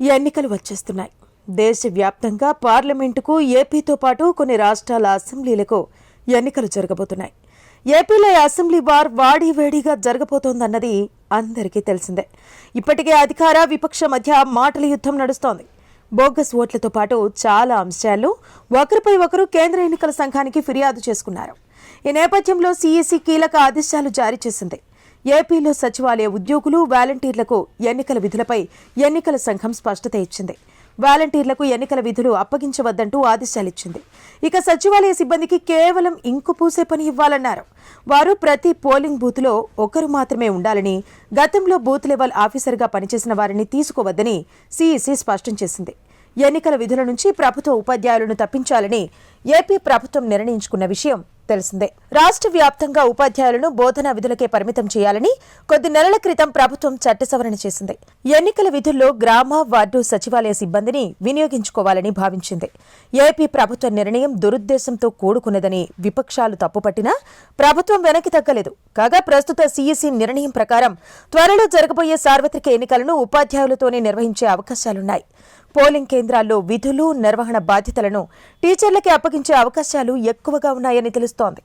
ఎన్నికలు వచ్చేస్తున్నాయి. దేశవ్యాప్తంగా పార్లమెంటుకు ఏపీతో పాటు కొన్ని రాష్ట్రాల అసెంబ్లీలకు ఎన్నికలు జరగబోతున్నాయి. ఏపీలో అసెంబ్లీ వార్ వాడి వేడిగా జరగబోతోందన్నది అందరికీ తెలిసిందే. ఇప్పటికే అధికార విపక్ష మధ్య మాటల యుద్ధం నడుస్తోంది. బోగస్ ఓట్లతో పాటు చాలా అంశాల్లో ఒకరిపై ఒకరు కేంద్ర ఎన్నికల సంఘానికి ఫిర్యాదు చేసుకున్నారు. ఈ నేపథ్యంలో సీఈసీ కీలక ఆదేశాలు జారీ చేసింది. ఏపీలో సచివాలయ ఉద్యోగులు వాలంటీర్లకు ఎన్నికల విధులపై ఎన్నికల సంఘం స్పష్టత ఇచ్చింది. వాలంటీర్లకు ఎన్నికల విధులు అప్పగించవద్దంటూ ఆదేశాలిచ్చింది. ఇక సచివాలయ సిబ్బందికి కేవలం ఇంకు పూసే పని ఇవ్వాలన్నారు. వారు ప్రతి పోలింగ్ బూత్లో ఒకరు మాత్రమే ఉండాలని గతంలో బూత్ లెవెల్ ఆఫీసర్గా పనిచేసిన వారిని తీసుకోవద్దని సీఈసీ స్పష్టం చేసింది. ఎన్నికల విధుల నుంచి ప్రభుత్వ ఉపాధ్యాయులను తప్పించాలని ఏపీ ప్రభుత్వం నిర్ణయించుకున్న విషయం తెలిసిందే. రాష్ట్ర వ్యాప్తంగా ఉపాధ్యాయులను బోధనా విధులకే పరిమితం చేయాలని కొద్ది నెలల క్రితం ప్రభుత్వం చట్ట సవరణ చేసింది. ఎన్నికల విధుల్లో గ్రామ వార్డు సచివాలయ సిబ్బందిని వినియోగించుకోవాలని భావించింది. ఏపీ ప్రభుత్వ నిర్ణయం దురుద్దేశంతో కూడుకున్నదని విపక్షాలు తప్పుపట్టినా ప్రభుత్వం వెనక్కి తగ్గలేదు. కాగా ప్రస్తుత సీఈసీ నిర్ణయం ప్రకారం త్వరలో జరగబోయే సార్వత్రిక ఎన్నికలను ఉపాధ్యాయులతోనే నిర్వహించే అవకాశాలున్నాయి. పోలింగ్ కేంద్రాల్లో విధులు నిర్వహణ బాధ్యతలను టీచర్లకే అప్పగించే అవకాశాలు ఎక్కువగా ఉన్నాయని తెలుస్తుంది. responde.